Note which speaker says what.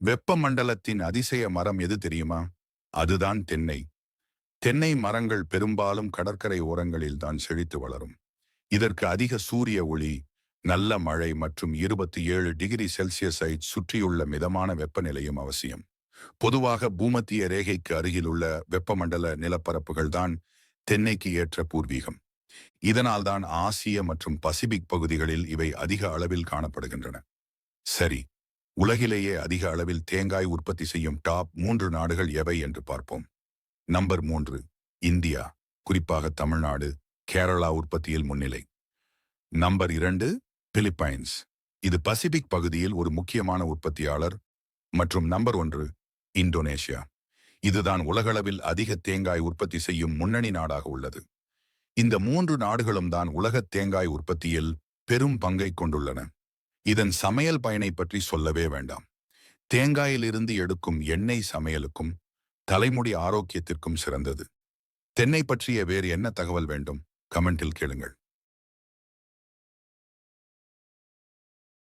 Speaker 1: வெப்பமண்டலத்தின் அதிசய மரம் எது தெரியுமா? அதுதான் தென்னை. தென்னை மரங்கள் பெரும்பாலும் கடற்கரை ஓரங்களில் தான் செழித்து வளரும். இதற்கு அதிக சூரிய ஒளி நல்ல மழை மற்றும் இருபத்தி ஏழு டிகிரி செல்சியஸை சுற்றியுள்ள மிதமான வெப்பநிலையும் அவசியம். பொதுவாக பூமத்திய ரேகைக்கு அருகிலுள்ள வெப்பமண்டல நிலப்பரப்புகள் தான் தென்னைக்கு ஏற்ற பூர்வீகம். இதனால்தான் ஆசிய மற்றும் பசிபிக் பகுதிகளில் இவை அதிக அளவில் காணப்படுகின்றன. சரி உலகிலேயே அதிக அளவில் தேங்காய் உற்பத்தி செய்யும் டாப் மூன்று நாடுகள் எவை என்று பார்ப்போம். நம்பர் மூன்று இந்தியா குறிப்பாக தமிழ்நாடு கேரளா உற்பத்தியில் முன்னிலை. நம்பர் இரண்டு பிலிப்பைன்ஸ். இது பசிபிக் பகுதியில் ஒரு முக்கியமான உற்பத்தியாளர் மற்றும் நம்பர் ஒன்று இந்தோனேஷியா. இதுதான் உலகளவில் அதிக தேங்காய் உற்பத்தி செய்யும் முன்னணி நாடாக உள்ளது. இந்த மூன்று நாடுகளும் தான் உலக தேங்காய் உற்பத்தியில் பெரும் பங்கை கொண்டுள்ளன. இதன் சமையல் பயனை பற்றி சொல்லவே வேண்டாம். தேங்காயிலிருந்து எடுக்கும் எண்ணெய் சமையலுக்கும் தலைமுடி ஆரோக்கியத்திற்கும் சிறந்தது. தென்னை பற்றிய வேறு என்ன தகவல் வேண்டும்? கமெண்டில் கேளுங்கள்.